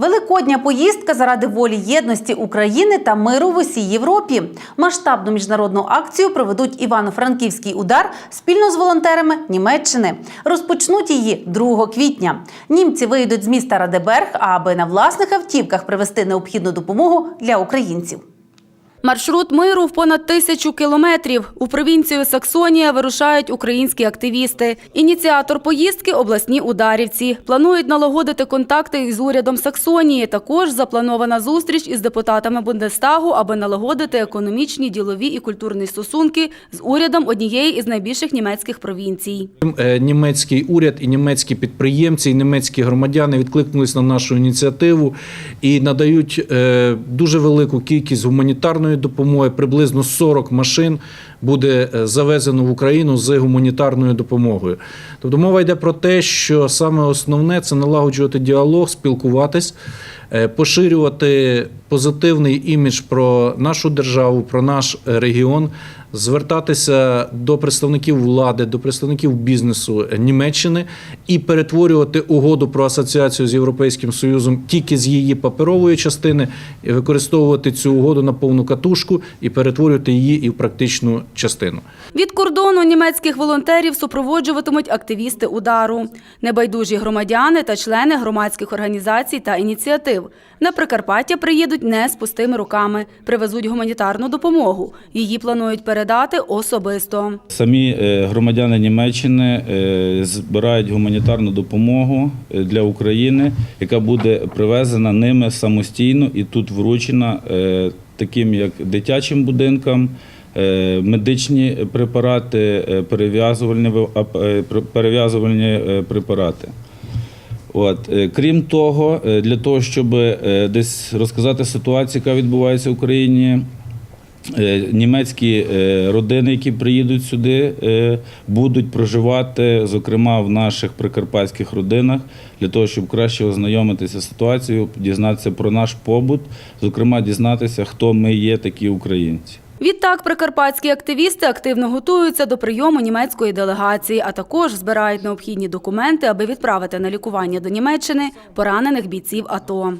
Великодня поїздка заради волі єдності України та миру в усій Європі. Масштабну міжнародну акцію проведуть Івано-Франківський удар спільно з волонтерами Німеччини. Розпочнуть її 2 квітня. Німці вийдуть з міста Радеберг, аби на власних автівках привезти необхідну допомогу для українців. Маршрут миру в понад тисячу кілометрів. У провінцію Саксонія вирушають українські активісти. Ініціатор поїздки – обласні ударівці. Планують налагодити контакти із урядом Саксонії. Також запланована зустріч із депутатами Бундестагу, аби налагодити економічні, ділові і культурні стосунки з урядом однієї із найбільших німецьких провінцій. Е, Німецький уряд і німецькі підприємці, і німецькі громадяни відкликнулись на нашу ініціативу і надають е, дуже велику кількість гуманітарної допомоги. Приблизно 40 машин буде е, завезено в Україну з гуманітарною допомогою. Тобто мова йде про те, що саме основне це налагоджувати діалог, спілкуватись, е, поширювати позитивний імідж про нашу державу, про наш е, регіон, звертатися до представників влади, до представників бізнесу Німеччини і перетворювати угоду про асоціацію з Європейським Союзом тільки з її паперової частини, і використовувати цю угоду на повну катушку і перетворювати її і в практичну частину. Від кордону німецьких волонтерів супроводжуватимуть активісти удару, небайдужі громадяни та члени громадських організацій та ініціатив. На Прикарпаття приїдуть не з пустими руками, привезуть гуманітарну допомогу. Її планують передати особисто. Самі е, громадяни Німеччини е, збирають гуманітарну допомогу е, для України, яка буде привезена ними самостійно і тут вручена таким як дитячим будинкам. Медичні препарати, перев'язувальні перев'язувальні препарати. От е, крім того, е, для того, щоб е, десь розказати ситуацію, яка відбувається в Україні, німецькі родини, які приїдуть сюди, будуть проживати, зокрема в наших прикарпатських родинах, для того, щоб краще ознайомитися з ситуацією, дізнатися про наш побут, зокрема дізнатися, хто ми є, такі українці. Відтак, прикарпатські активісти активно готуються до прийому німецької делегації, а також збирають необхідні документи, аби відправити на лікування до Німеччини поранених бійців АТО.